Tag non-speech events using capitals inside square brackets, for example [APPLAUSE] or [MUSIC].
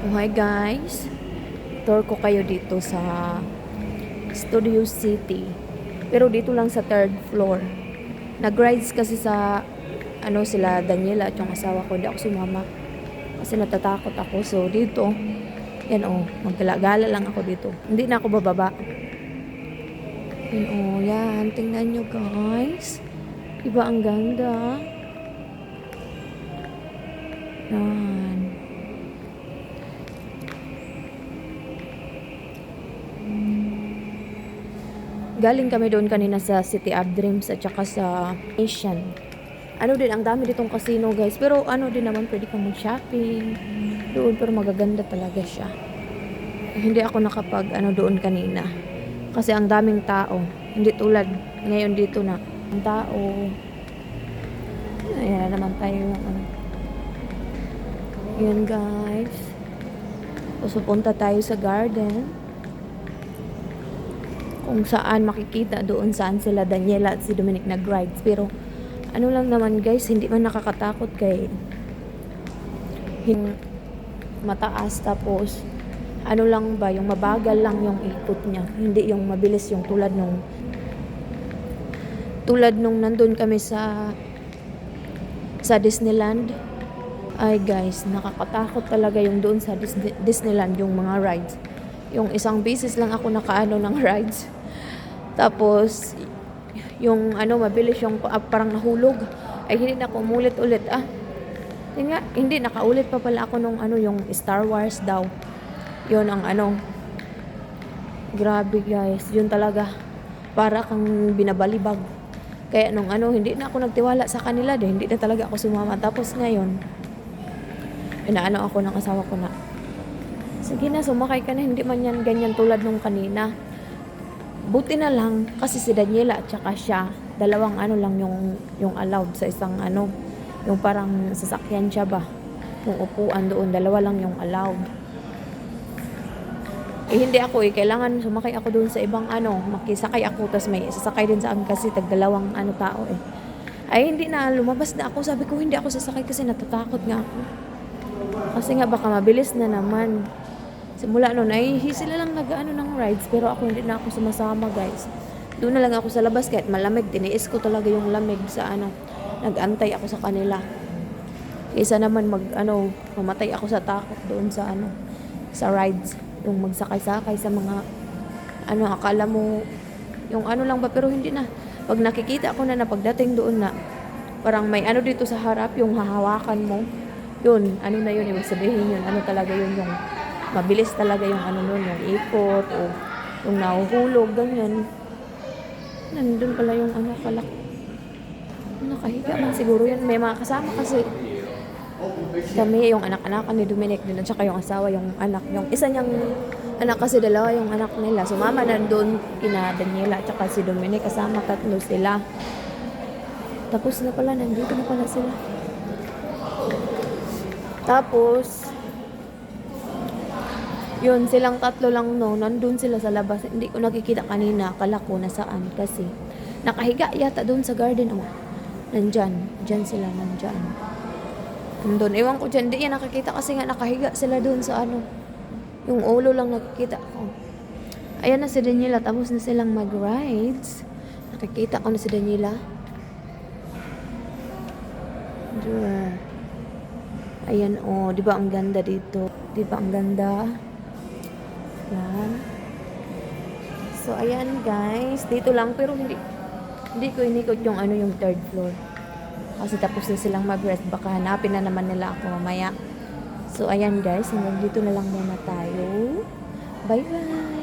Oh, hi guys. Tour ko kayo dito sa Studio City. Pero dito lang sa third floor. Nag-rides kasi sa ano sila Daniela at yung asawa ko. Hindi ako sumama. Kasi natatakot ako. So dito, yan oh, maggalagala lang ako dito. Hindi na ako bababa. Yan oh, yan. Tingnan nyo guys. Iba ang ganda. Yan. Galing kami doon kanina sa City of Dreams at saka sa Asian. Ano din, ang dami ditong casino guys. Pero ano din naman, pwede kang mag-shopping. Doon, pero magaganda talaga siya. Hindi ako nakapag ano doon kanina. Kasi ang daming tao. Hindi tulad ngayon dito na ang tao. Ayan na naman tayo yung ano. Yan guys. So, punta tayo sa garden kung saan makikita doon saan sila Daniela at si Dominic nag-rides. Pero ano lang naman guys, hindi man nakakatakot kay hin mataas tapos ano lang ba, yung mabagal lang yung ikot niya. Hindi yung mabilis yung tulad nung tulad nung nandun kami sa sa Disneyland. Ay guys, nakakatakot talaga yung doon sa Disney- Disneyland yung mga rides. Yung isang beses lang ako nakaano ng [LAUGHS] rides. Tapos, yung ano, mabilis yung ah, parang nahulog. Ay, hindi na ako umulit ulit. Ah, yun nga, hindi, nakaulit pa pala ako nung ano, yung Star Wars daw. Yun ang ano. Grabe guys, yun talaga. Para kang binabalibag. Kaya nung ano, hindi na ako nagtiwala sa kanila din. Hindi na talaga ako sumama. Tapos ngayon, inaano ako ng asawa ko na, sige na, sumakay ka na. Hindi man yan ganyan tulad nung kanina. Buti na lang kasi si Daniela at saka siya, dalawang ano lang yung yung allowed sa isang ano, yung parang sasakyan siya ba. Yung upuan doon, dalawa lang yung allowed. Eh hindi ako eh, kailangan sumakay ako doon sa ibang ano, makisakay ako tapos may sasakay din sa akin kasi tagdalawang ano tao eh. Ay hindi na lumabas na ako, sabi ko hindi ako sasakay kasi natatakot nga ako. Kasi nga baka mabilis na naman. Simula noon ay sila lang nag-ano ng rides pero ako hindi na ako sumasama guys. Doon na lang ako sa labas kahit malamig. Tiniis ko talaga yung lamig sa ano. Nag-antay ako sa kanila. Kaysa naman mag ano, mamatay ako sa takot doon sa ano, sa rides. Yung magsakay-sakay sa mga ano, akala mo yung ano lang ba pero hindi na. Pag nakikita ko na na pagdating doon na parang may ano dito sa harap yung hahawakan mo. Yun, ano na yun, ibig sabihin yun, ano talaga yun yung mabilis talaga yung ano nun, yung ikot o yung nahuhulog, ganyan. Nandun pala yung ano, kalak. Nakahiga man siguro yan. May mga kasama kasi kami, yung anak-anak ni Dominic din, at saka yung asawa, yung anak, yung isa niyang anak kasi dalawa yung anak nila. Sumama na doon kina Daniela at saka si Dominic, kasama tatlo sila. Tapos na pala, nandito na pala sila. Tapos, yun, silang tatlo lang no, nandun sila sa labas. Hindi ko nakikita kanina, akala ko nasaan kasi nakahiga yata doon sa garden. Oh, nandyan, dyan sila, nandyan. Nandun, ewan ko dyan, hindi yan nakikita kasi nga nakahiga sila doon sa ano. Yung ulo lang nakikita ko. Ayan na si Daniela, tapos na silang mag-rides. Nakikita ko na si Daniela. Diyan. Ayan, oh, di ba ang ganda dito? Di ba ang ganda? Yan. So, ayan guys. Dito lang, pero hindi, hindi ko inikot yung ano yung third floor. Kasi tapos na silang mag-rest. Baka hanapin na naman nila ako mamaya. So, ayan guys. Hanggang dito na lang muna tayo. Bye-bye!